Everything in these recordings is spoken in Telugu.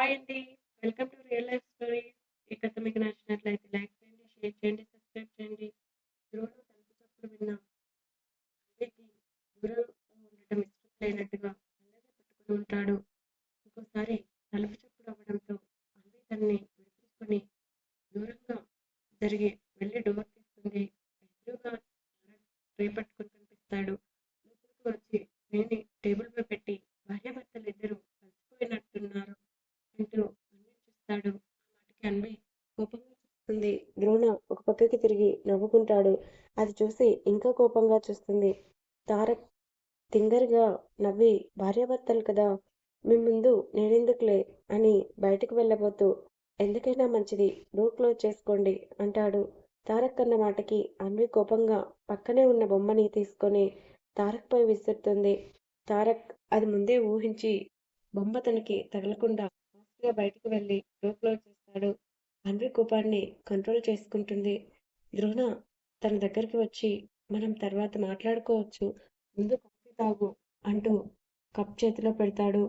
హాయ్ అండి. Welcome to real life stories. ఈ కథ మీకు నచ్చినట్లయితే లైక్ చేయండి, షేర్ చేయండి, సబ్స్క్రైబ్ చేయండి. ద్రోణ తలుపు విన్నాం విన్న గురువు ఉండటం ఇష్టం లేనట్టుగా అలాగే పట్టుకుని ఉంటాడు. ఇంకోసారి తలుపు చప్పుడు అవ్వడంతో అందరి తనని విడిపించుకొని దూరంగా జరిగే వెళ్ళి డోర్ తీస్తుంది. ఎదురుగా ట్రే పట్టుకొని కనిపిస్తాడు. లోపలికి వచ్చి ట్రేని టేబుల్‌పై పెట్టి భార్యాభర్తలిద్దరూ కలిసిపోయినట్టున్నారు అంటూ అన్విని చూస్తాడు. ఆ మాటకి అన్వి ఉంది ద్రోణ ఒక పక్కకి తిరిగి నవ్వుకుంటాడు. అది చూసి ఇంకా కోపంగా చూస్తుంది. తారక్ తింగరిగా నవ్వి భార్యాభర్తలు కదా! మీ ముందు నేనెందుకులే అని బయటకు వెళ్ళబోతూ ఎందుకైనా మంచిది డోర్ క్లోజ్ చేసుకోండి అంటాడు. తారక్ అన్న మాటకి అన్వి కోపంగా పక్కనే ఉన్న బొమ్మని తీసుకొని తారక్ పై విసురుతుంది. తారక్ అది ముందే ఊహించి బొమ్మ తనకి తగలకుండా బయటకు వెళ్ళి డోర్ క్లోజ్ చేస్తాడు. అన్వి కోపాన్ని కంట్రోల్ చేసుకుంటుంది. ద్రోణ తన దగ్గరికి వచ్చి మనం తర్వాత మాట్లాడుకోవచ్చు. ముందు కాఫీ తాగు అంటూ కప్ చేతిలో పెడతాడు.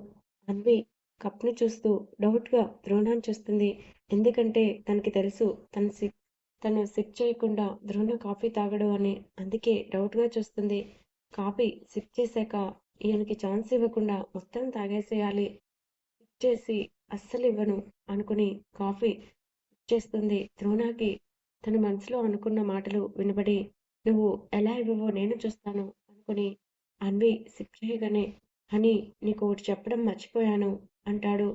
అన్వి కప్ని చూస్తూ డౌట్గా ద్రోణం ద్రోణాన్ని చూస్తుంది. ఎందుకంటే తనకి తెలుసు తన సిప్ తను సిప్ చేయకుండా ద్రోణ కాఫీ తాగడు అని. అందుకే డౌట్గా చూస్తుంది. కాఫీ సిప్ చేశాక ఈయనకి ఛాన్స్ ఇవ్వకుండా మొత్తం తాగేసేయాలి. సిప్ చేసి అస్సలు ఇవ్వను అనుకుని కాఫీ చేస్తుంది ద్రోణకి తన మనసులో అనుకున్న మాటలు వినబడి నువ్వు ఎలా ఇవ్వవో నేను చూస్తాను అనుకుని అన్వి సిప్ చేయగానే నీకు ఒకటి చెప్పడం మర్చిపోయాను అంటాడు.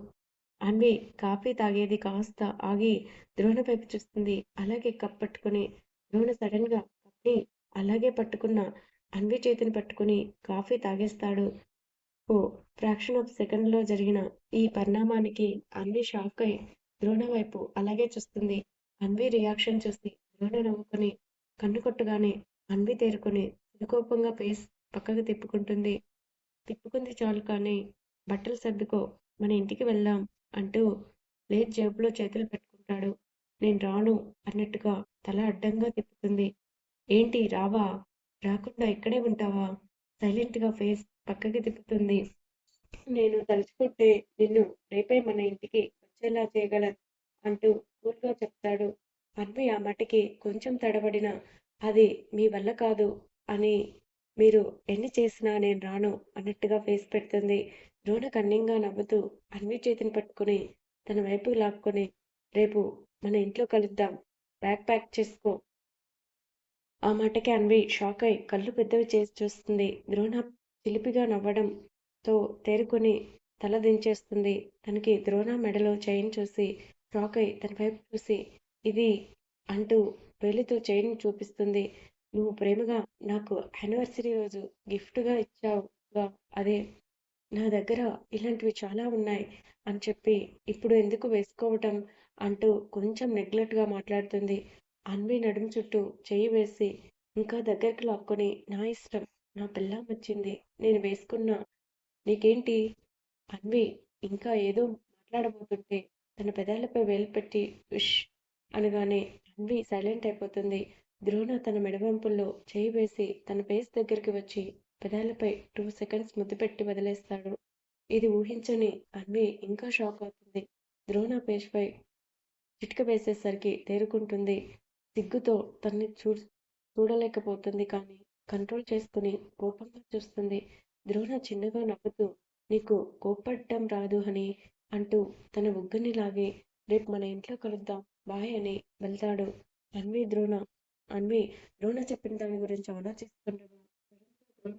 అన్వి కాఫీ తాగేది కాస్త ఆగి ద్రోణ వైపు చూస్తుంది. అలాగే కప్ పట్టుకుని ద్రోణ సడన్గా అలాగే పట్టుకున్న అన్వి చేతిని పట్టుకుని కాఫీ తాగేస్తాడు. ఓ ఫ్రాక్షన్ ఆఫ్ సెకండ్లో జరిగిన ఈ పరిణామానికి అన్వి షాక్ అయి ద్రోణ వైపు అలాగే చూస్తుంది. అన్వి రియాక్షన్ చూసి ద్రోణ నవ్వుకొని కన్ను కొట్టగానే అన్వి తేరుకొని చిరుకోపంగా ఫేస్ పక్కకు తిప్పుకుంటుంది. తిప్పుకుంది చాలు కానీ బట్టలు సర్దుకో మన ఇంటికి వెళ్దాం అంటూ లేట్ జేబులో చేతులు పెట్టుకుంటాడు. నేను రాను అన్నట్టుగా తల అడ్డంగా తిప్పుతుంది. ఏంటి రావా? రాకుండా ఇక్కడే ఉంటావా? సైలెంట్గా ఫేస్ పక్కకి తిప్పుతుంది. నేను తలుచుకుంటే నిన్ను రేపే మన ఇంటికి వచ్చేలా చేయగలను అంటూ కూల్గా చెప్తాడు. అన్వి ఆ మాటకి కొంచెం తడబడిన అది మీ వల్ల కాదు అని మీరు ఎన్ని చేసినా నేను రాను అన్నట్టుగా ఫేస్ పెడుతుంది. ద్రోణ కన్నింగా నవ్వుతూ అన్వి చేతిని పట్టుకుని తన వైపు లాక్కొని రేపు మన ఇంట్లో కలుద్దాం. బ్యాగ్ ప్యాక్ చేసుకో ఆ మాటకి అన్వి షాక్ అయి కళ్ళు పెద్దవి చేసి చూస్తుంది. ద్రోణ చిలిపిగా నవ్వడంతో తేరుకొని తల దించేస్తుంది. తనకి ద్రోణ మెడలో చైన్ చూసి షాక్ అయి తన వైపు చూసి ఇది అంటూ వేలితో చైన్ చూపిస్తుంది. నువ్వు ప్రేమగా నాకు యానివర్సరీ రోజు గిఫ్ట్గా ఇచ్చావుగా అదే. నా దగ్గర ఇలాంటివి చాలా ఉన్నాయి అని చెప్పి ఇప్పుడు ఎందుకు వేసుకోవటం అంటూ కొంచెం నెగ్లెట్గా మాట్లాడుతుంది. అన్వి నడుము చుట్టూ చెయ్యి వేసి ఇంకా దగ్గరికి లాక్కొని నా ఇష్టం నా పిల్లం వచ్చింది నేను వేసుకున్నా నీకేంటి? అన్వి ఇంకా ఏదో మాట్లాడబోతుంటే తన పెదాలపై వేలు పెట్టి ఉష్ అనగానే అన్వి సైలెంట్ అయిపోతుంది. ద్రోణ తన మెడవంపుల్లో చేయి వేసి తన ఫేస్ దగ్గరికి వచ్చి పెదాలపై టూ సెకండ్స్ ముద్దు పెట్టి వదిలేస్తాడు. ఇది ఊహించని అన్వి ఇంకా షాక్ అవుతుంది. ద్రోణ పేజ్పై పై చిటిక వేసేసరికి తేరుకుంటుంది. సిగ్గుతో తన్ని చూ చూడలేకపోతుంది కానీ కంట్రోల్ చేసుకుని కోపంగా చూస్తుంది. ద్రోణ చిన్నగా నవ్వుతూ నీకు కోప్పడటం రాదు అని అంటూ తన ఒగ్గని లాగే రేపు మన ఇంట్లో కలుద్దాం బాయ్ అని వెళ్తాడు. అన్వి ద్రోణ అన్వి ద్రోణ చెప్పిన దాని గురించి ఆలోచిస్తుండగా ద్రోణ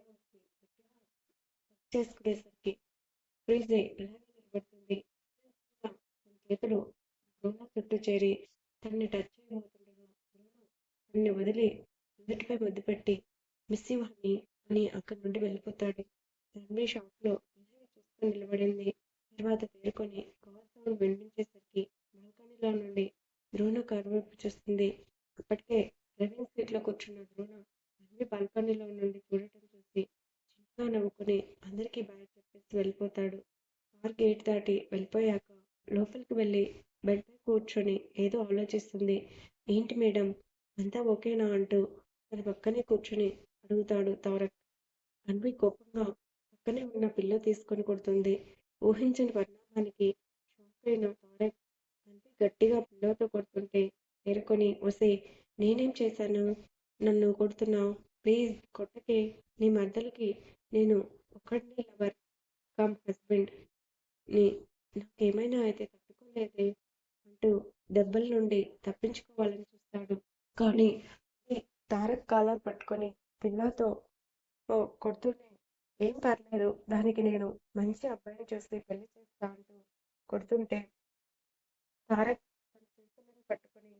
చేసుకునేసరికి ఫ్రీజ్ నిలబడుతుంది. చేతులు ద్రోణ చుట్టూ చేరి తనని టచ్ చేయబోతుండగా తనని వదిలి మొదటిపై ముద్దు పెట్టి మిస్ యూ అని అక్కడి నుండి వెళ్ళిపోతాడు. అన్వి షాప్లో నిలబడింది. తర్వాత తేరుకొని కార్ వినిపించేసరికి బాల్కనీలో నుండి ద్రోణ కారు వైపు చూస్తుంది. అప్పటికే డ్రైవింగ్ సీట్లో కూర్చున్న ద్రోణ అన్ని బాల్కనీలో నుండి చూడటం చూసి చిన్నగా నవ్వుకుని అందరికీ బాయ్ చెప్పేసి వెళ్ళిపోతాడు. కార్ గేట్ దాటి వెళ్ళిపోయాక లోపలికి వెళ్ళి బెడ్ పై కూర్చొని ఏదో ఆలోచిస్తుంది. ఏంటి మేడం అంతా ఓకేనా అంటూ తన పక్కనే కూర్చొని అడుగుతాడు తారక్. అన్వి కోపంగా పక్కనే ఉన్న పిల్ల తీసుకొని కొడుతుంది. ఊహించని పరిణామానికి షాక్ అయిన తారక్ తండ్రి గట్టిగా పిల్లోతో కొడుతుంటే నేర్కొని వసే నేనేం చేశాను? నన్ను కొడుతున్నావు. ప్లీజ్ కొట్టకే. నీ మద్దలకి నేను ఒక్కడినే లవర్ కమ్ హస్బెండ్. నీ నాకేమైనా అయితే తట్టుకోలేదే అంటూ దెబ్బల నుండి తప్పించుకోవాలని చూస్తాడు. కానీ తారక్ కాలర్ పట్టుకొని పిల్లతో ఓ కొడుతూనే ఏం పర్లేదు. దానికి నేను మంచి అబ్బాయిని చూసి పెళ్ళి చేస్తా అంటూ కొడుతుంటే తారక్ చేతులను పట్టుకొని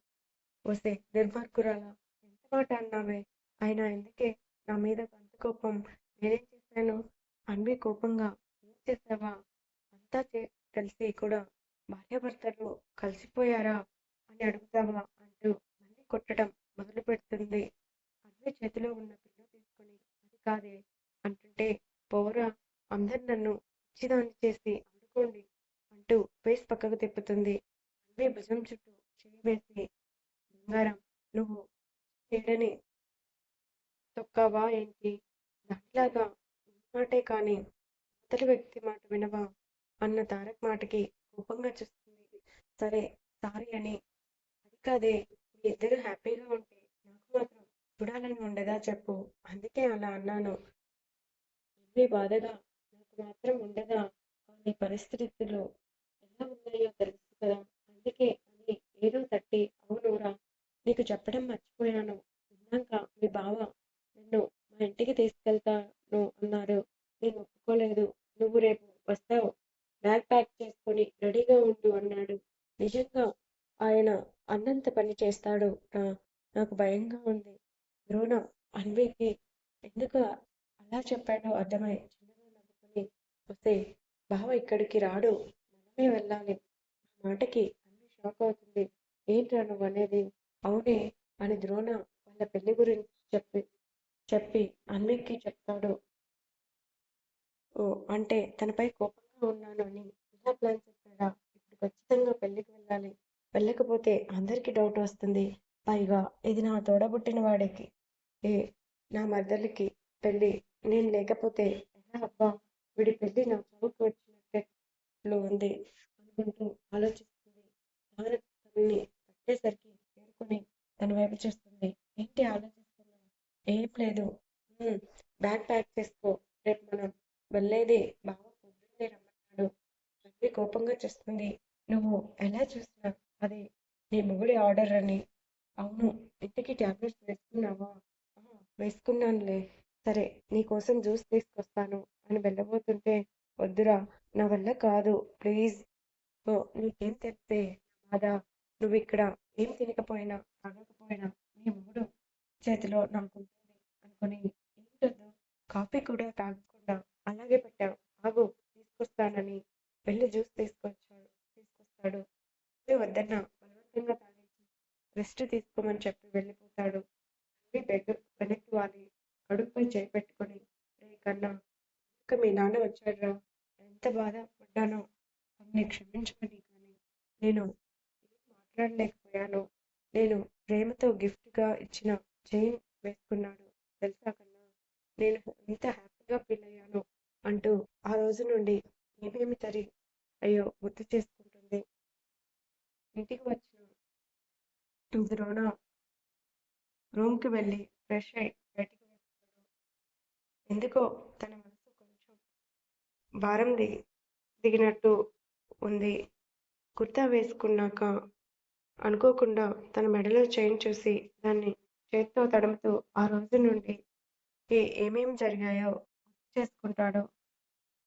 వస్తే దుర్మార్గురాలా ఎంత మాట అన్నావే? ఆయన ఎందుకే నా మీద అంత కోపం? నేనేం చేశాను? అన్వి కోపంగా ఏం చేసావా? అంతా చే తెలిసి కూడా భార్యాభర్తలు కలిసిపోయారా? అని అడుగుతావా? అంటూ మళ్ళీ కొట్టడం మొదలు పెడుతుంది అన్వి చేతిలో ఉన్న పిల్ల తీసుకొని అది కాదే. అంటుంటే పోరా అందరు నన్ను పిచ్చిదాన్ని చేసి అనుకోండి అంటూ ఫేస్ పక్కకు తిప్పుతుంది. అన్వి భుజం చుట్టూ చేయి వేసి బంగారం నువ్వు చేయడని తొక్కావా ఏంటి? దానిలాగా మాటే కానీ అవతలి వ్యక్తి మాట వినవా? అన్న తారక్ మాటకి కోపంగా చూస్తుంది. సరే సారీ అని. అది కాదే మీ ఇద్దరు హ్యాపీగా ఉంటే నాకు మాత్రం చూడాలని ఉండదా చెప్పు. అందుకే అలా అన్నాను. తండ్రి బాధగా నాకు మాత్రం ఉండదా? అనే పరిస్థితులు ఎలా ఉన్నాయో తెలుసు కదా. అందుకే అని ఏదో తట్టి అవునురా నీకు చెప్పడం మర్చిపోయాను. విన్నాక మీ బావ నన్ను మా ఇంటికి తీసుకెళ్తాను అన్నారు. నేను ఒప్పుకోలేదు. నువ్వు రేపు వస్తావు. బ్యాగ్ ప్యాక్ చేసుకొని రెడీగా ఉండు అన్నాడు. నిజంగా ఆయన అన్నంత పని చేస్తాడు నాకు భయంగా ఉంది. ద్రోణ అన్వికి ఎందుకు అలా చెప్పాడో అర్థమై చిన్నగా నవ్వుకొని వస్తే బావ ఇక్కడికి రాడు మనమే వెళ్ళాలి. మాటకి అన్ని షాక్ అవుతుంది. ఏంట్రా నువ్వు అనేది? అవునే అని ద్రోణ వాళ్ళ పెళ్ళి గురించి చెప్పి చెప్పి అన్వికి చెప్తాడు. ఓ అంటే తనపై కోపంగా ఉన్నాను అని ఇలా ప్లాన్ చేశాడా? ఇప్పుడు ఖచ్చితంగా పెళ్ళికి వెళ్ళాలి. వెళ్ళకపోతే అందరికీ డౌట్ వస్తుంది. పైగా ఇది నా తోడబుట్టిన వాడికి. ఏ నా మర్దలికి పెళ్ళి నేను లేకపోతే ఎలా అబ్బా వీడి పెళ్ళి నా చదువుకు వచ్చినట్లు ఉంది అనుకుంటూ ఆలోచిస్తుంది. భారత్ తనని పట్టేసరికి చేరుకుని తన వైపు చేస్తుంది. ఏంటి ఆలోచిస్తున్నావు? ఏం లేదు. బ్యాగ్ ప్యాక్ చేసుకో. రేపు మనం వెళ్ళేది బావ పొద్దున్నే రమ్మన్నాడు. తల్లి కోపంగా చేస్తుంది. నువ్వు ఎలా చూసినా అది నీ మొగుడి ఆర్డర్ అని. అవును ఇంటికి టాబ్లెట్స్ వేసుకున్నావా? వేసుకున్నానులే. సరే నీకోసం జ్యూస్ తీసుకొస్తాను అని వెళ్ళబోతుంటే వద్దురా నా వల్ల కాదు ప్లీజ్. సో నీకేం తెలిస్తే బాధ నువ్వు ఇక్కడ ఏం తినకపోయినా తాగకపోయినా నీ మూడు చేతిలో నాకు అనుకుని ఏంటొద్దు? కాఫీ కూడా తాగకుండా అలాగే పెట్టాం ఆగు తీసుకొస్తానని వెళ్ళి జ్యూస్ తీసుకొచ్చాడు తీసుకొస్తాడు. "ఏ వద్దన్న బలవంతంగా తాగించి రెస్ట్ తీసుకోమని చెప్పి వెళ్ళిపోతాడు. బెడ్ వెనక్కి వాలి. కడుపుపై చేయి పెట్టుకొని రే కన్నా ఇంకా మీ నాన్న వచ్చాడురా ఎంత బాధపడ్డానో అన్ని క్షమించమని కానీ నేను మాట్లాడలేకపోయాను. నేను ప్రేమతో గిఫ్ట్గా ఇచ్చిన చైన్ వేసుకున్నాడు తెలుసా కన్నా నేను ఎంత హ్యాపీగా ఫీల్ అయ్యాను అంటూ ఆ రోజు నుండి ఏమేమి తరి అయ్యో గుర్తు చేసుకుంటుంది ఇంటికి వచ్చిన ద్రోణ రూమ్కి వెళ్ళి ఫ్రెష్ అయి బయటికి వెళ్తాడు ఎందుకో తన మనసు కొంచెం భారం దిగి దిగినట్టు ఉంది. కుర్తా వేసుకున్నాక అనుకోకుండా తన మెడలో చైన్ చూసి దాన్ని చేత్తో తడుముతూ ఆ రోజు నుండి ఏ ఏమేమి జరిగాయో చేసుకుంటాడు చేసుకుంటాడో.